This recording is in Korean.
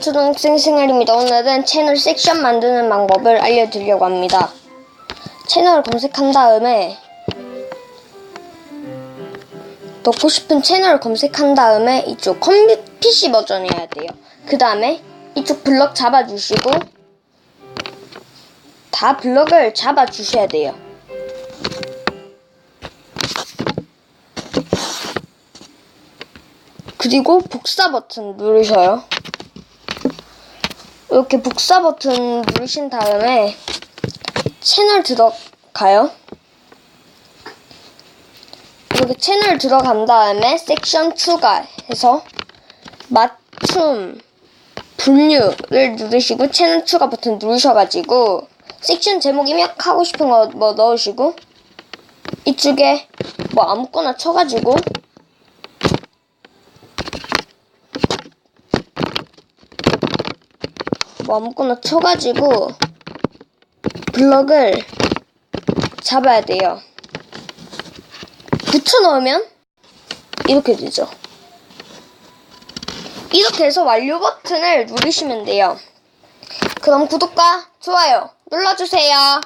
초등학생 생활입니다. 오늘은 채널 섹션 만드는 방법을 알려드리려고 합니다. 채널을 검색한 다음에 넣고 싶은 채널을 검색한 다음에 이쪽 컴퓨 PC 버전 해야 돼요. 그 다음에 이쪽 블럭 잡아주시고 다 블럭을 잡아주셔야 돼요. 그리고 복사 버튼 누르셔요. 이렇게 복사 버튼 누르신 다음에 채널 들어가요. 이렇게 채널 들어간 다음에 섹션 추가해서 맞춤 분류를 누르시고 채널 추가 버튼 누르셔가지고 섹션 제목 입력하고 싶은 거 뭐 넣으시고 이쪽에 뭐 아무거나 쳐가지고 뭐 아무거나 쳐가지고 블럭을 잡아야 돼요. 붙여 넣으면 이렇게 되죠. 이렇게 해서 완료 버튼을 누르시면 돼요. 그럼 구독과 좋아요 눌러주세요.